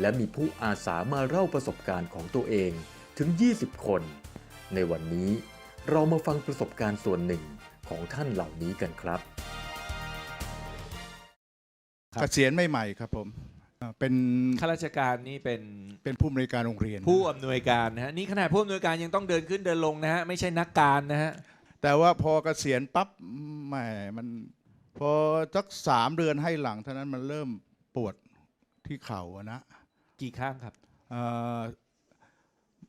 และมีผู้อาสามาเล่าประสบการณ์ของตัวเองถึง 20 คน ในวันนี้เรามาฟังประสบการณ์ส่วนหนึ่งของท่านเหล่านี้กันครับเกษียณใหม่ๆครับผมอ่าเป็นข้าราชการนี่เป็นเป็นผู้อำนวยการโรงเรียน ผู้อำนวยการนะฮะนี่ขนาดผู้อำนวยการยังต้องเดินขึ้นเดินลงนะฮะไม่ใช่นักการนะฮะแต่ว่าพอเกษียณปั๊บแหมมันพอสักสามเดือนให้หลังเท่านั้นมันเริ่มปวดที่เข่าอะนะ กี่ข้างครับเอ่อ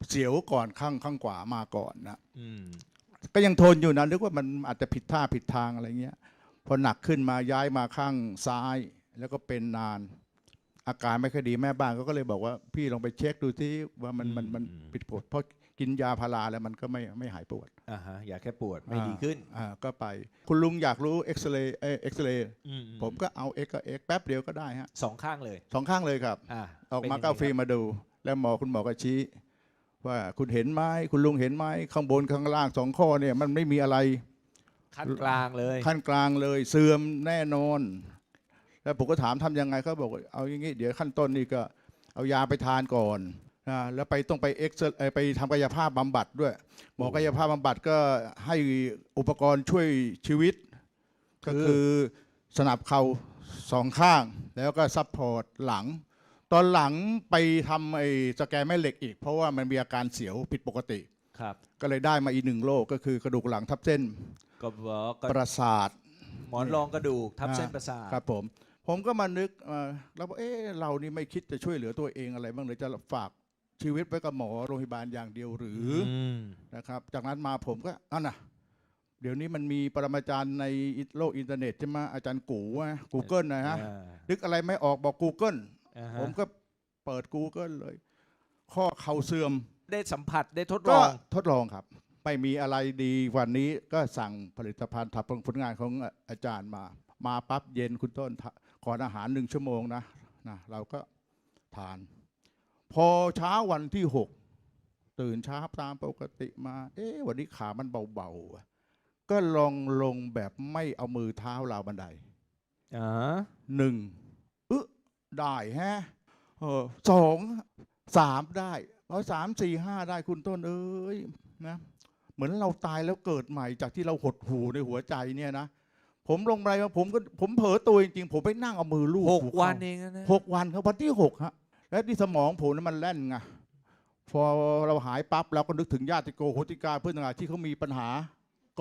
เสียวก่อนข้างข้างขวามาก่อนนะอืมก็ยังทนอยู่นะนึกว่ามันอาจจะผิดท่าผิดทางอะไรเงี้ยพอหนักขึ้นมาย้ายมาข้างซ้าย แล้วก็เป็นนาน อาการไม่ค่อยดีแม่บ้านเขาก็เลยบอกว่า พี่ลองไปเช็คดูที่ว่ามันมันมันผิดปวดเพราะ กินยาพาราแล้วมันก็ไม่ไม่หายปวดอ่าฮะอยากแค่ปวดไม่ดีขึ้น อ่าก็ไป คุณลุงอยากรู้เอ็กซเรย์เอ็กซเรย์อืผมก็เอาเอ็กก็เอ็กแป๊บเดียวก็ได้ฮะสองข้างเลยสองข้างเลยครับ อ่าออกมาเป็นก็ยังเอาไงฟิล์มมาดู แล้วหมอคุณหมอก็ชี้ ว่าคุณเห็นไหมคุณลุงเห็นไหมข้างบนข้างล่างสองข้อเนี่ยมันไม่มีอะไร ขั้นกลางเลยขั้นกลางเลยเสื่อมแน่นอน แล้วผมก็ถามทำยังไงเขาบอกว่าเอาอย่างงี้เดี๋ยวขั้นต้นนี่ก็เอายาไปทานก่อน นะแล้วไปต้องไปเอ็กซ์เอ่อไปทำกายภาพบำบัดด้วย หมอกายภาพบำบัดก็ให้อุปกรณ์ช่วยชีวิต ก็คือสนับเข่าสองข้าง แล้วก็ซัพพอร์ตหลัง ตอนหลังไปทำไอ้สแกนแม่เหล็กอีก เพราะว่ามันมีอาการเสียวผิดปกติครับก็เลยได้มาอีกหนึ่งโรคก็คือกระดูกหลังทับเส้นก็บอกก็ประสาท หมอนรองกระดูกทับเส้นประสาทครับผมผมก็มานึกเอ่อแล้วว่าเอ๊ะเรานี่ไม่คิดจะช่วยเหลือตัวเองอะไรบ้างหรือจะฝาก ชีวิตไว้กับหมอโรงพยาบาลอย่างเดียวหรืออมนะครับ จากนั้นมาผมก็อะนะเดี๋ยวนี้มันมีปรมาจารย์ในโลกอินเทอร์เน็ตใช่ไหมอาจารย์กูกูเกิลนะฮะอ่านึกอะไรไม่ออกบอก Google อ่าฮะผมก็เปิด Google เลย ข้อเข่าเสื่อมได้สัมผัสได้ทดลก็อง ทดลองครับ ไม่มีอะไรดีวันนี้ก็สั่งผลิตภัณฑ์ทับผลงานของอาจารย์มา มาปั๊บเย็นคุณต้นทะก่อนอาหารหนึ่งชั่วโมงนะนะ เราก็ทาน พอเช้าวันที่หกตื่นเช้าตามปกติมา เอ๊ะวันนี้ขามันเบาๆอะก็ลองลงแบบไม่เอามือเท้าราวบันไดอ่าหนึ่งอึะได้แฮะเออสองสามได้พอสามสี่ห้าได้คุณต้นเอ้ยนะ เหมือนเราตายแล้วเกิดใหม่จากที่เราหดหูในหัวใจเนี่ยนะผมลงไปมาผมก็ผมเผลอตัวจริงๆผมไปนั่งเอามือลูบหกหัวันเข่าเองนะหกวันครับวันที่หกฮะ แล้วที่สมองผมนั้นมันแล่นไงพอเราหายปั๊บเราก็นึกถึงญาติโกโหติกาเพื่อนต่างๆที่เขามีปัญหา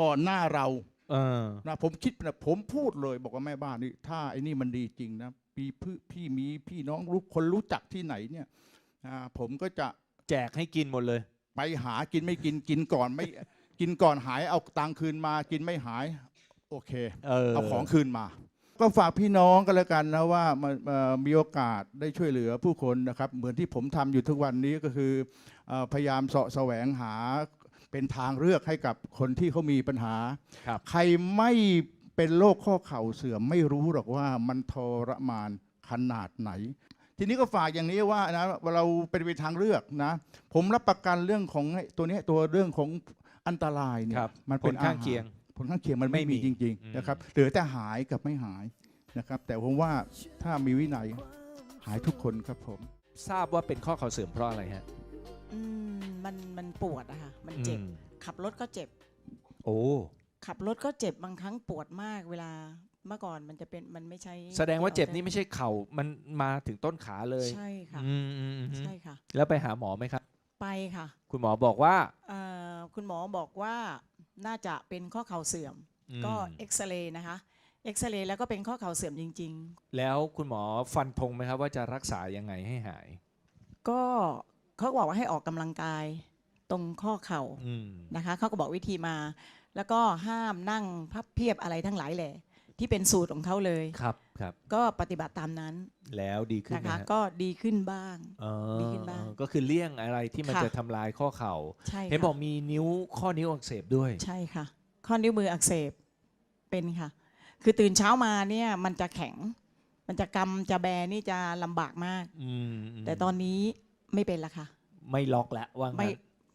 ก่อนหน้าเราเออนะผมคิดนะผมพูดเลย บอกว่าแม่บ้านนี่ถ้าไอ้นี่มันดีจริงนะพี่พี่พี่มีพี่น้องรู้คนรู้จักที่ไหนเนี่ยอ่าผมก็จะแจกให้กินหมดเลย ไปหากินไม่กินกินก่อนไม่กินก่อนหายเอาตังค์คืนมากินไม่หาย โอเค เออ เอาของคืนมา ก็ฝากพี่น้องกันแล้วกันนะว่ามาเอ่อมีโอกาสได้ช่วยเหลือผู้คนนะครับ เหมือนที่ผมทำอยู่ทุกวันนี้ก็คือเอ่อพยายามเสาะแสวงหาเป็นทางเลือกให้กับคนที่เขามีปัญหาครับใครไม่เป็นโรคข้อเข่าเสื่อมไม่รู้หรอกว่ามันทรมานขนาดไหน ทีนี้ก็ฝากอย่างนี้ว่านะเราเป็นไปทางเลือกนะ ผมรับประกันเรื่องของไอ้ตัวเนี้ยตัวเรื่องของอันตรายเนี่คยรับมันผเป็ลนข้างอหรเคียง ผลข้างเคียงมันไม่ไม่มีมีจริงอืมๆนะครับเหลือแต่หายกับไม่หายนะครับ แต่ผมว่าถ้ามีวินัยหายทุกคนครับผม ทราบว่าเป็นข้อเข่าเสื่อมเพราะอะไรฮะอืมมันมันปวดอะค่ะมันเจ็บ อืมขับรถก็เจ็บ โอ้ขับรถก็เจ็บบางครั้งปวดมากเวลาเมื่อก่อนมันจะเป็นมันไม่ใช่แสดงว่าเจ็บนี่ไม่ใช่เข่ามันมาถึงต้นขาเลยใช่ค่ะ อืมอืมอืมใช่ค่ะ แล้วไปหาหมอไหมครับ ไปค่ะคุณหมอบอกว่า เอ่อคุณหมอบอกว่า น่าจะเป็นข้อเข่าเสื่อมอืมก็เอ็กซเรย์นะคะเอ็กซเรย์แล้วก็เป็นข้อเข่าเสื่อมจริง แล้วคุณหมอฟันธงไหมครับว่าจะรักษายังไงให้หาย ๆ ก็เขาบอกว่าให้ออกกำลังกายตรงข้อเข่า อืม นะคะเขาก็บอกวิธีมา แล้วก็ห้ามนั่งพับเพียบอะไรทั้งหลายแหละ ที่เป็นสูตรของเขาเลยครับครับ ก็ปฏิบัติตามนั้นแล้วดีขึ้นนะไหมคะ ฮะก็ดีขึ้นบ้าง อ๋อดีขึ้นบ้างก็คือเลี่ยงอะไรที่มันค่ะ จะทำลายข้อเข่า ใช่เห็นค่ะบอกมีนิ้วข้อนิ้วอักเสบด้วย ใช่ค่ะ ข้อนิ้วมืออักเสบเป็นค่ะ คือตื่นเช้ามาเนี่ยมันจะแข็ง มันจะกำจะแบนี่จะลำบากมาก อืมมแต่ตอนนี้ไม่เป็นละค่ะ ไม่ล็อกแล้วว่างั้นไม่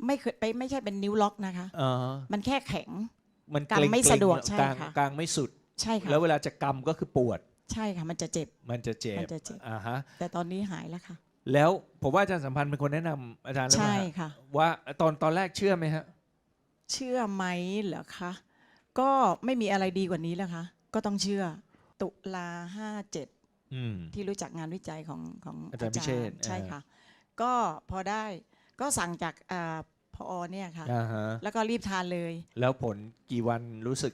ไม่เคยไปไม่ใช่เป็นนิ้วล็อกนะคะอ๋อมันแค่แข็ง มันกางเร็ๆไม่สะดวกใช่กลางค่ะ กลางไม่สุด ใช่ค่ะแล้วเวลาจะกำก็คือปวด ใช่ค่ะ มันจะเจ็บ มันจะเจ็บมันจะเจ็บ อ่าฮะ แต่ตอนนี้หายแล้วค่ะ แล้วผมว่าอาจารย์สัมพันธ์เป็นคนแนะนำอาจารย์หรือเปใช่ล่าฮะค่ะ ว่าตอนตอนแรกเชื่อไหมฮะ เชื่อไหมเหรอคะก็ไม่มีอะไรดีกว่านี้แล้วค่ะก็ต้องเชื่อ ตุลาห้าเจ็ดอืม ที่รู้จักงานวิจัยของของอาจารย์พิเชษฐ์ ใช่อ่าค่ะ ก็พอได้ก็สั่งจากอ่าพอเนี่ยค่ะ อ่าฮะ แล้วก็รีบทานเลย แล้วผลกี่วันรู้สึก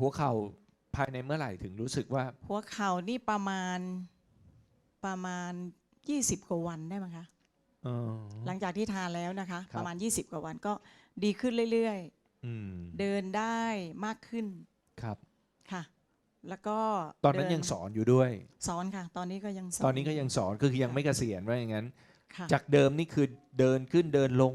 หัวเข่าภายในเมื่อไหร่ถึงรู้สึกว่า หัวเข่านี่ประมาณประมาณ 20 กว่าวันได้ไหมยคะ เออ หลังจากที่ทานแล้วนะคะ ครับ ประมาณ 20 กว่าวันก็ดีขึ้นเรื่อยอืมๆ เดินได้มากขึ้นครับ ค่ะ แล้วก็ตอนนั้นเดิยังสอนอยู่ด้วย สอนค่ะ ตอนนี้ก็ยังสอนตอนนี้ก็ยังสอนก็คือยังไม่เกษียณว่าอย่างนั้น ค่ะจากเดิมนี่คือเดินขึ้นเดินลง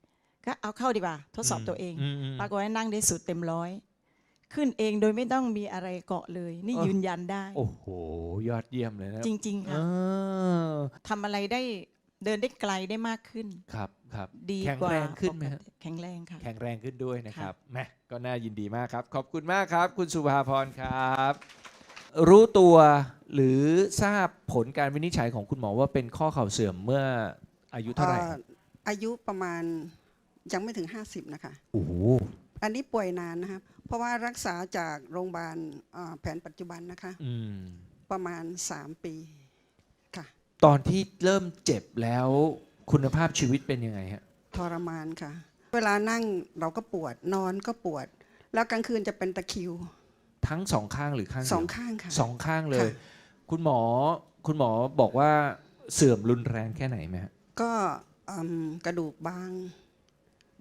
ก็เอาเข้าดีกว่า ทดสอบตัวเองมมปรากฏว่านั่งได้สุดเต็มร้อย ขึ้นเองโดยไม่ต้องมีอะไรเกาะเลย นี่เออยืนยันได้ โอ้โห ยอดเยี่ยมเลยนะจริงๆเอค่ะอทำอะไรได้เดินได้ไกลได้มากขึ้น ครับครับดีแข็งกว่าแรงขึ้นไหมปกฮะติแข็งแรงค่ะ แข็งแรงขึ้นด้วยนะคค่ะรับแหมก็น่ายินดีมากครับ ขอบคุณมากครับ คุณสุภาพรครับ รู้ตัวหรือทราบผลการวินิจฉัยของคุณหมอว่าเป็นข้อเข่าเสื่อมเมื่ออายุเท่าไหร่อ่ออายุประมาณ ยังไม่ถึง 50 นะคะ โอ้โหอันนี้ป่วยนานนะครับ เพราะว่ารักษาจากโรงพยาบาลอ่าแผนปัจจุบันนะคะ อืม ประมาณ 3 ปีค่ะ ตอนที่เริ่มเจ็บแล้วคุณภาพชีวิตเป็นยังไงฮะ ทรมานค่ะ เวลานั่งเราก็ปวดนอนก็ปวด แล้วกลางคืนจะเป็นตะคริวทั้งสองข้างหรือข้างเดียวสองข้างค่ะ สองข้างเลย ค่ะ คุณหมอคุณหมอบอกว่าเสื่อมรุนแรงแค่ไหนไหมฮะก็อืมกระดูกบาง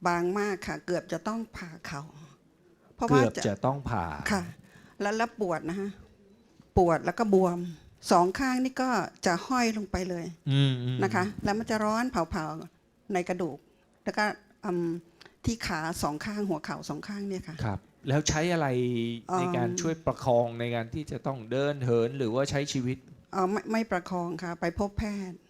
บางมากค่ะ เกือบจะต้องผ่าเขาเพราะว่าเกือบจะต้องผ่าค่ะ แล้วแล้วปวดนะฮะปวดแล้วก็บวมสองข้างนี่ก็จะห้อยลงไปเลยอืมอืมนะคะ แล้วมันจะร้อนเผาๆในกระดูก แล้วก็อืมที่ขาสองข้างหัวเข่าสองข้างเนี่ยค่ะ ครับ แล้วใช้อะไรอืมในการช่วยประคองในการที่จะต้องเดินเหินหรือว่าใช้ชีวิต เออไม่ไม่ประคองค่ะ ไปพบแพทย์ท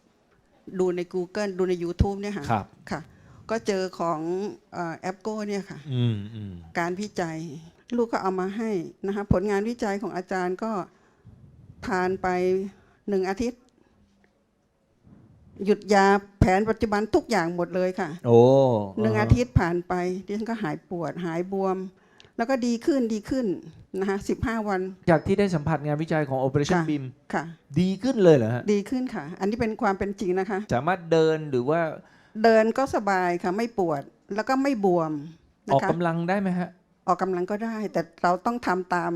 ดูใน Google ดูใน YouTube เนี่ยค่ะครับ ค่ะ ก็เจอของแอปโก้เนี่ยค่ะ อืมอืมการวิจัย ลูกก็เอามาให้นะคะผลงานวิจัยของอาจารย์ก็ทานไปหนึ่งอาทิตย์ หยุดยาแผนปัจจุบันทุกอย่างหมดเลยค่ะโอ้หนึ่งอาทิตย์ผ่านไปดิฉันก็หายปวดหายบวม แล้วก็ดีขึ้นดีขึ้นนะคะสิบห้าวัน จากที่ได้สัมผัสงานวิจัยของ Operation ค่ะ BIM ค่ะ ดีขึ้นเลยเหรอฮะ ดีขึ้นค่ะ อันนี้เป็นความเป็นจริงนะคะ สามารถเดินหรือว่าเดินก็สบายค่ะไม่ปวดแล้วก็ไม่บวมอนะอกคะ กำลังได้ไหมฮะ ออกกำลังก็ได้ แต่เราต้องทำตาม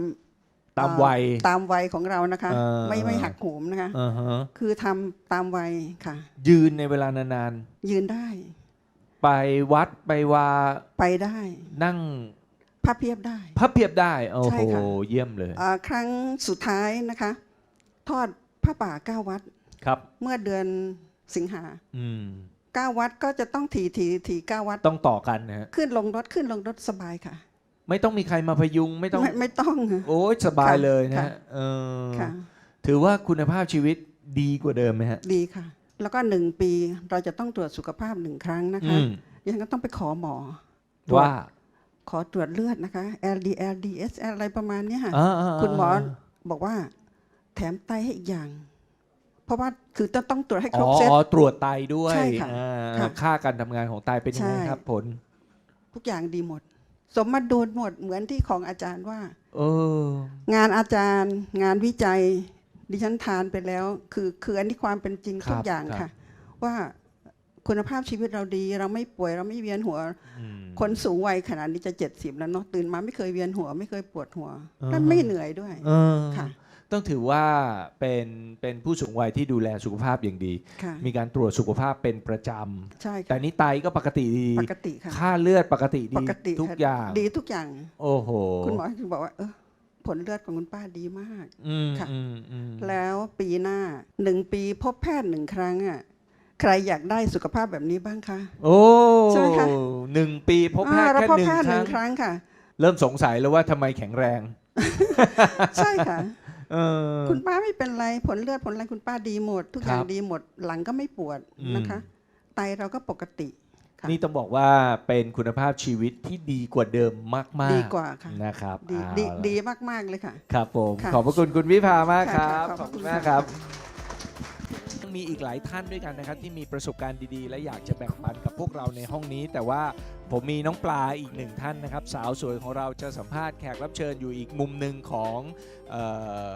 ตามวัยตามวัยของเรานะคะ เออ ไม่ไม่หักโหมนะคะ อ่าฮะคือทำตามวัยค่ะ ยืนในเวลานานยืนได้ๆ ไปวัดไปวาไปได้ นั่ง พับเพียบได้พับเพียบได้โอ้ใช่โหค่ะ เยี่ยมเลยอ่าครั้งสุดท้ายนะคะ ทอดผ้าป่าเก้าวัด ครับ เมื่อเดือนสิงหาอืม เก้าวัดก็จะต้องถีถีถีเก้าวัด ต้องต่อกันนะฮะขึ้นลงรถขึ้นลงรถสบายค่ะ ไม่ต้องมีใครมาพยุงไม่ต้อง ไม่ไม่ต้องค่ะ โอ้ยสบายค่ะเลยนะค่ะ ฮะเออค่ะ ถือว่าคุณภาพชีวิตดีกว่าเดิมไหมฮะดีค่ะ แล้วก็หนึ่งปีเราจะต้องตรวจสุขภาพหนึ่งครั้งนะคะอืมดิฉันก็ต้องไปขอหมอตรวจว่า ขอตรวจเลือดนะคะ LDL DSL อะไรประมาณเนี้ยค่ะอ่าๆๆคุณหมอบอกว่า แถมไตให้อีกอย่าง เพราะว่าคือต้องต้องตรวจให้ครบเซต อ๋อ ตรวจไตด้วยใช่ค่ะอ่าค่ะค่าการทำงานของไตเป็นยังไงใช่ ครับผล ทุกอย่างดีหมด สมมาดูหมดเหมือนที่ของอาจารย์ว่า เออ งานอาจารย์ งานวิจัย ดิฉันทานไปแล้ว คือคืออันนี้ความเป็นจริงครับทุกอย่างครับ ค่ะ ว่า คุณภาพชีวิตเราดี เราไม่ป่วยเราไม่เวียนหัว อืม คนสูงวัยขนาดนี้จะเจ็ดสิบแล้วเนาะตื่นมาไม่เคยเวียนหัว ไม่เคยปวดหัวอ่าฮะและไม่เหนื่อยด้วย เออค่ะ ต้องถือว่าเป็นเป็นผู้สูงวัยที่ดูแลสุขภาพอย่างดี ค่ะ มีการตรวจสุขภาพเป็นประจใช่ำแต่ค่ะนี้ไตก็ปกติดี ปกติค่ะ ค่าเลือดปกติปดีกติทุกค่ะอย่าง ดีทุกอย่าง โอ้โหคุณหมอถึงบอกว่าเออผลเลือดของคุณป้าดีมาก อืมค่ะ อืมอืมแล้วปีหน้าหนึ่งปีพบแพทย์หนึ่งครั้งอะ ใครอยากได้สุขภาพแบบนี้บ้างคะ โอ้ใช่ไหมคะ หนึ่งปีพบแพทย์อ่าเราแค่พบหนึ่งแพทย์คหรั้นึ่งงครั้งค่ะ เริ่มสงสัยแล้วว่าทำไมแข็งแรง ใช่ค่ะ เออ คุณป้าไม่เป็นไรผลเลือดผลอะไรคุณป้าดีหมด ทุกอย่างครับดีหมด หลังก็ไม่ปวดอืม นะคะ ไตเราก็ปกติ ค่ะนี่ต้องบอกว่าเป็นคุณภาพชีวิตที่ดีกว่าเดิมมากๆดีกว่าค่ะ นะครับดีเอาดีล่ะดีมากๆเลยค่ะ ครับผม ค่ะขอบพระคุณคุณวิภามากคค่ะรับ ค่ะขอบคุณขอบคุณมากค่ะครับยัง มีอีกหลายท่านด้วยกันนะครับ ที่มีประสบการณ์ดีๆ และอยากจะแบ่งปันกับพวกเราในห้องนี้ แต่ว่าผมมีน้องปลาอีกหนึ่งท่านนะครับ สาวสวยของเราจะสัมภาษณ์แขกรับเชิญอยู่อีกมุมหนึ่งของเออ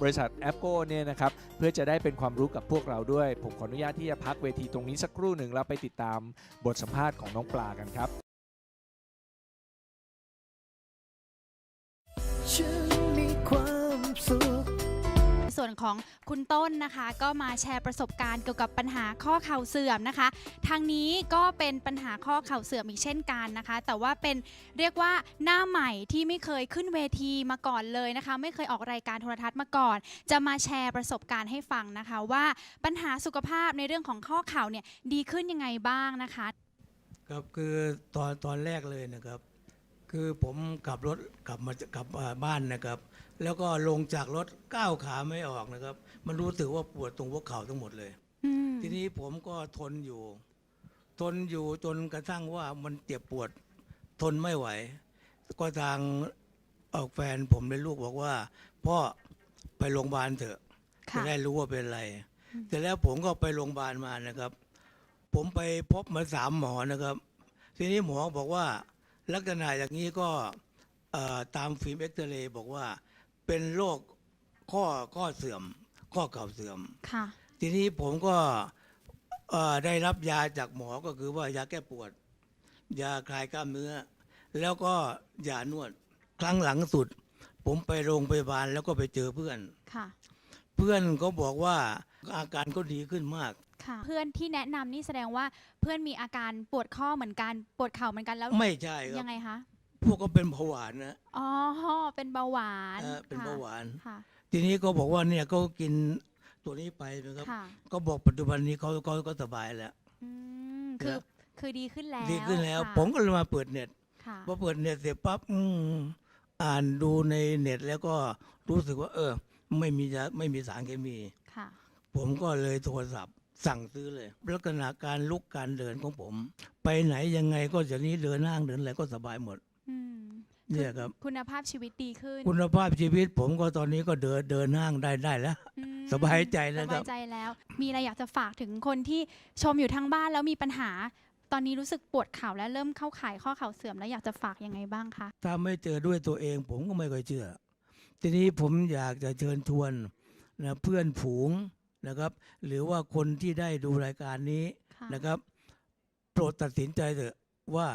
บริษัทแอปโกเนี่ยนะครับเพื่อจะได้เป็นความรู้กับพวกเราด้วย ผมขออนุญาตที่จะพักเวทีตรงนี้สักครู่หนึ่งแล้วไปติดตามบทสัมภาษณ์ของน้องปลากันครับ ของคุณต้นนะคะ ก็มาแชร์ประสบการณ์เกี่ยวกับปัญหาข้อเข่าเสื่อมนะคะ ทางนี้ก็เป็นปัญหาข้อเข่าเสื่อมอีกเช่นกันนะคะ แต่ว่าเป็นเรียกว่าหน้าใหม่ที่ไม่เคยขึ้นเวทีมาก่อนเลยนะคะ ไม่เคยออกรายการโทรทัศน์มาก่อน จะมาแชร์ประสบการณ์ให้ฟังนะคะ ว่าปัญหาสุขภาพในเรื่องของข้อเข่าเนี่ยดีขึ้นยังไงบ้างนะคะครับคือตอนตอนแรกเลยนะครับ คือผมขับรถกลับมากลับอ่าบ้านนะครับ แล้วก็ลงจากรถก้าวขาไม่ออกนะครับ มันรู้สึกว่าปวดตรงหัวเข่าทั้งหมดเลย อืมทีนี้ผมก็ทนอยู่ ทนอยู่จนกระทั่งว่ามันเจ็บปวด ทนไม่ไหว ก็ทางออกแฟนผมและลูกบอกว่าพ่อไปโรงพยาบาลเถอะ จะค่ะ ได้รู้ว่าเป็นอะไร แต่แล้วผมก็ไปโรงพยาบาลมานะครับ ผมไปพบมาสามหมอนะครับ ทีนี้หมอบอกว่าลักษณะอย่างนี้ก็เอ่อตามฟิล์มเอ็กซเรย์บอกว่า เป็นโรคข้อข้อเสื่อม ข้อเข่าเสื่อม ค่ะ ทีนี้ผมก็เอ่อได้รับยาจากหมอก็คือว่ายาแก้ปวด ยาคลายกล้ามเนื้อ แล้วก็ยานวดครั้งหลังสุด ผมไปโรงพยาบาลแล้วก็ไปเจอเพื่อน ค่ะ เพื่อนก็บอกว่าอาการก็ดีขึ้นมาก ค่ะ เพื่อนที่แนะนำนี่แสดงว่าเพื่อนมีอาการปวดข้อเหมือนกัน ปวดเข่าเหมือนกันแล้ว ไม่ใช่ครัยับงไงคะ พวกก็เป็นเบาหวานนะอ๋อ เป็นเบาหวานเออเป็นค่ะเบาหวาน ค่ะ ทีนี้ก็บอกว่าเนี่ยก็กินตัวนี้ไปนะครับ ค่ะ ก็บอกปัจจุบันนี้เขาเขาก็สบายแล้ว อืม คือ คือดีขึ้นแล้วดีขึ้นแล้ว ค่ะผมก็เลยมาเปิดเน็ตค่ะพอเปิดเน็ตเสร็จปั๊บอืมอ่านดูในเน็ตแล้วก็รู้สึกว่า เออ ไม่มียาไม่มีสารเคมี ค่ะ ผมก็เลยโทรศัพท์ สั่งซื้อเลยลักษณะการลุกการเดินของผม ไปไหนยังไงก็จะนี้เดินห้างเดินอะไรก็สบายหมด อืมเนี่ยครับ คุณภาพชีวิตดีขึ้น คุณภาพชีวิตผมก็ตอนนี้ก็เดินเดินห้างได้ได้แล้ว อืมสบายใจแล้วครับสบายใจแล้ว มีอะไรอยากจะฝากถึงคนที่ชมอยู่ทางบ้านแล้วมีปัญหา ตอนนี้รู้สึกปวดเข่าและเริ่มเข้าข่ายข้อเข่าเสื่อมแล้วอยากจะฝากยังไงบ้างคะ ถ้าไม่เจอด้วยตัวเองผมก็ไม่ค่อยเชื่อ ทีนี้ผมอยากจะเชิญชวนนะเพื่อนผูงนะครับ หรือว่าคนที่ได้ดูรายการนี้ค่ะ นะครับ โปรดตัดสินใจเถอะว่า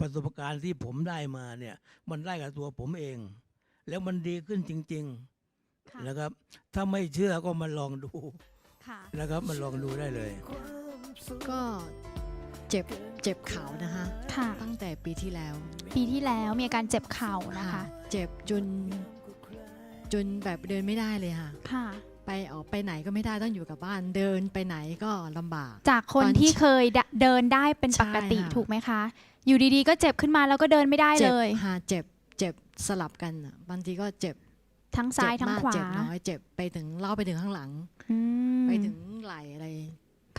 ประสบการณ์ที่ผมได้มาเนี่ย มันได้กับตัวผมเอง แล้วมันดีขึ้นจริง ค่ะๆ นะครับ ถ้าไม่เชื่อก็มาลองดูค่ะ นะครับมาลองดูได้เลย ก็เจ็บเจ็บเข่านะคะ ค่ะ ตั้งแต่ปีที่แล้วปีที่แล้วมีอาการเจ็บเข่านะคะ เจ็บจนจนแบบเดินไม่ได้เลยค่ะ ค่ะ ไปออกไปไหนก็ไม่ได้ต้องอยู่กับบ้านเดินไปไหนก็ลำบาก จากคนตอนที่เคยเดเดินได้เป็นปกติใช่ค่ะ ถูกไหมคะ อยู่ดีๆ ก็เจ็บขึ้นมาแล้วก็เดินไม่ได้เจ็เลบยค่ะเจ็บเจ็บสลับกันอะบางทีก็เจ็บทั้งซ้ายเจ็บทั้งมากขวาเจ็บน้อยเจ็บไปถึงเล่าไปถึงข้างหลัง อืมไปถึงไหลอะไร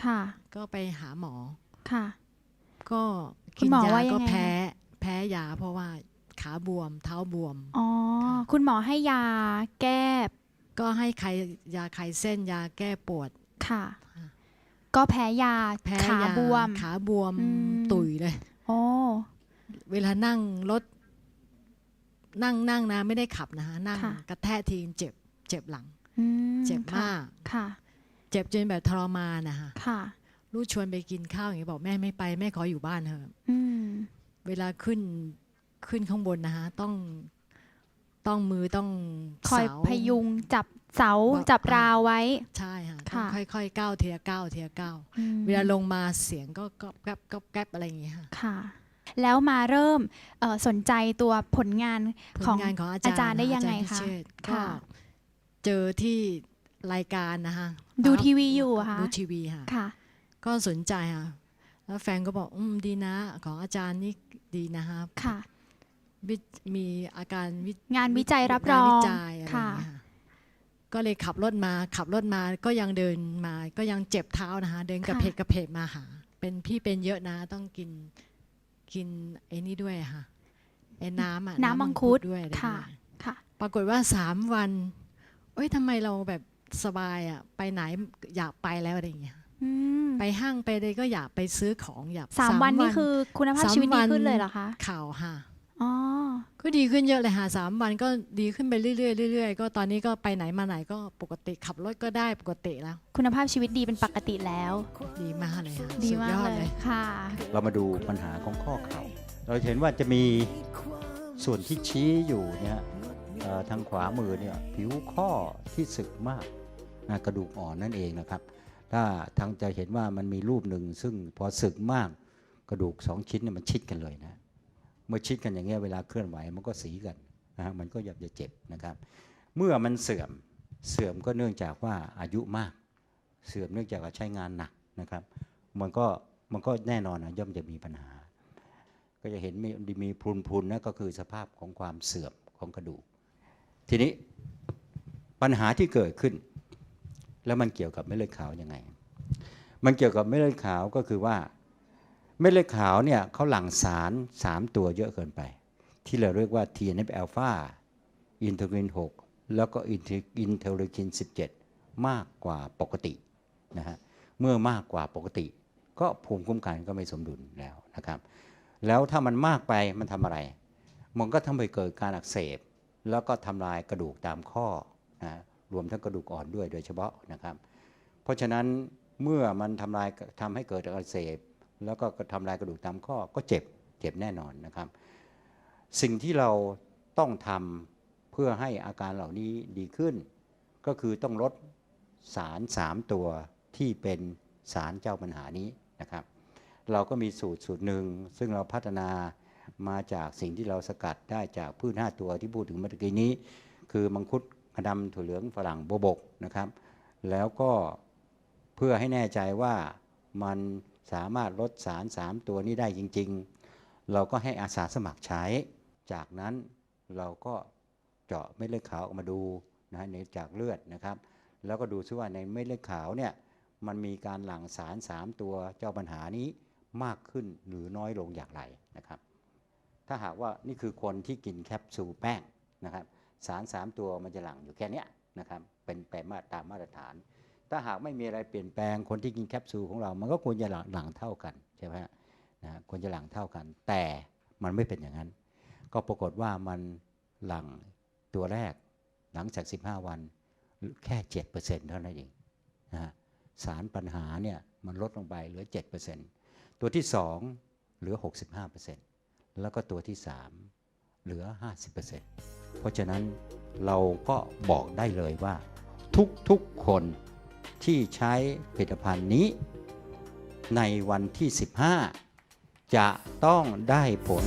ค่ะก็ไปหาหมอ ค่ะ ก็คุกิณนหมอยาว่ายังไง ก็แพ้ แพ้ยาเพราะว่าขาบวม เท้าบวม อ๋อค่ะคุณหมอให้ยาแก้ก็ให้ใครยาคลายเส้นยาแก้ปวด ค่ะค่ะก็แพ้ยาแพ้ขายาบวม ขาบวมอืม ตุยเลย โอ้เวลานั่งรถ นั่งนั่งนะ ไม่ได้ขับนะคะนั่งกระแทกทีเจ็บ เจ็บหลัง อืมเจ็บค่ะมาก ค่ะ เจ็บจนแบบทรมานนะคะค่ะ ลูกชวนไปกินข้าวอย่างนี้บอกแม่ไม่ไปแม่ขออยู่บ้านเถอะอืม เวลาขึ้นขึ้นข้างบนนะคะต้องต้องมือต้องคอยเสาพยุงจับ เสาบอกจับอ่าราวไว้ ใช่ค่ะต้องค่ะค่อยๆก้าวเทียก้าวเทียก้าวอืมเวลาลงมาเสียงก็ก๊อบแก๊บก๊อบแก๊บอะไรอย่างเงี้ยค่ะค่ะแล้วมาเริ่มเอ่อสนใจตัวผลงานผลของงานของอาอาจารย์จารย์ได้ยังไงอาจาคะรพิเชษฐ์ก็ค่ะเจอที่รายการนะคะดูปั๊บทีวีอยู่เหรอคะดูทีวีค่ะค่ะ ก็สนใจค่ะ แล้วแฟนก็บอกอืมดีนะ ของอาจารย์นี่ดีนะครับค่ะวิมีอาการวิงานวิจัยรับรองงานวิจัยอะไรอย่างค่ะเงี้ยค่ะ ก็เลยขับรถมาขับรถมาก็ยังเดินมา ก็ยังเจ็บเท้านะคะ เดินกระเพกกระเพกมาหา เป็นพี่เป็นเยอะนะต้องกินกินไอ้นี่ด้วยค่ะไอ้น้ำอะน้ำมังคุดด้วยอะไรค่ะด้วยค่ะ ปรากฏว่าสามวันเอ้ยทำไมเราแบบสบายอะไปไหนอยากไปแล้วอะไรอย่างเงี้ยอืมไปห้างไปเลยก็อยากไปซื้อของอยากสามวันนี่คือคุณภาพสามชีวิตดีวันขึ้นเลยเหรอคะข่าวค่ะ อ๋อ ก็ดีขึ้นเยอะเลยค่ะสามวันก็ดีขึ้นไปเรื่อยๆเรื่อยๆก็ตอนนี้ก็ไปไหนมาไหนก็ปกติขับรถก็ได้ปกติแล้ว คุณภาพชีวิตดีเป็นปกติแล้ว ดีมากเลยค่ะดีสุมากยอดเลยค่ะ เรามาดูปัญหาของข้อเข่า เราจะเห็นว่าจะมีส่วนที่ชี้อยู่เนี่ยเอ่อทางขวามือเนี่ยผิวข้อที่สึกมากนะกระดูกอ่อนนั่นเองนะครับ ถ้าทางจะเห็นว่ามันมีรูปหนึ่งซึ่งพอสึกมากกระดูกสองชิ้นเนี่ยมันชิดกันเลยนะ เมื่อชิดกันอย่างเงี้ยเวลาเคลื่อนไหวมันก็สีกันนะฮะมันก็ยากจะเจ็บนะครับ เมื่อมันเสื่อมเสื่อมก็เนื่องจากว่าอายุมาก เสื่อมเนื่องจากว่าใช้งานหนักนะครับ มันก็มันก็แน่นอนนะย่อมจะมีปัญหา ก็จะเห็นมีมีพรุนพรุนนะก็คือสภาพของความเสื่อมของกระดูก ทีนี้ปัญหาที่เกิดขึ้น แล้วมันเกี่ยวกับเม็ดเลือดขาวยังไง มันเกี่ยวกับเม็ดเลือดขาวก็คือว่า เม็ดเลือดขาวเนี่ยเขาหลั่งสาร 3 ตัวเยอะเกินไป ที่เราเรียกว่า TNF อ l p h a อินเทอร์ลิน 6 แล้วก็อินเทอร์ลิน 17 มากกว่าปกตินะฮะเมื่อมากกว่าปกติ ก็ภูมิคุ้มกันก็ไม่สมดุลแล้วนะครับ แล้วถ้ามันมากไปมันทำอะไร มันก็ทำให้เกิดการอักเสบ แล้วก็ทำลายกระดูกตามข้อนะรวมทั้งกระดูกอ่อนด้วยโดยเฉพาะนะครับ เพราะฉะนั้นเมื่อมันทำลายทำให้เกิดอักเสบ แล้วก็ทำลายกระดูกตามข้อก็เจ็บเจ็บแน่นอนนะครับ สิ่งที่เราต้องทำเพื่อให้อาการเหล่านี้ดีขึ้น ก็คือต้องลดสาร 3 ตัวที่เป็นสารเจ้าปัญหานี้นะครับ เราก็มีสูตรสูตรหนึ่ง ซึ่งเราพัฒนามาจากสิ่งที่เราสกัดได้จากพืช 5 ตัวที่พูดถึงเมื่อกี้นี้ คือมังคุดกระดำถั่วเหลืองฝรั่งโบบกนะครับ แล้วก็เพื่อให้แน่ใจว่ามัน สามารถลดสาร 3 ตัวนี้ได้จริง ๆ เราก็ให้อาสาสมัครใช้ จากนั้นเราก็เจาะเม็ดเลือดขาวออกมาดูนะฮะในจากเลือดนะครับ แล้วก็ดูซิว่าในเม็ดเลือดขาวเนี่ยมันมีการหลั่งสาร 3 ตัวเจ้าปัญหานี้มากขึ้นหรือน้อยลงอย่างไรนะครับ ถ้าหากว่านี่คือคนที่กินแคปซูลแป้งนะครับ สาร 3 ตัวมันจะหลั่งอยู่แค่นี้นะครับ เป็นแปมาตามมาตรฐาน ถ้าหากไม่มีอะไรเปลี่ยนแปลงคนที่กินแคปซูลของเรา มันก็ควรจะหลังหลังเท่ากันใช่ไหมฮะนะควรจะหลังเท่ากัน แต่มันไม่เป็นอย่างนั้น ก็ปรากฏว่ามันหลังตัวแรกหลังจาก 15 วันแค่7%เท่านั้นเองนะสารปัญหาเนี่ยมันลดลงไปเหลือ7%ตัวที่ 2 เหลือ 65%แล้วก็ตัวที่ 3 เหลือ 50%เพราะฉะนั้นเราก็บอกได้เลยว่าทุกๆคน ที่ใช้ผลิตภัณฑ์นี้ ในวันที่ 15 จะต้องได้ผล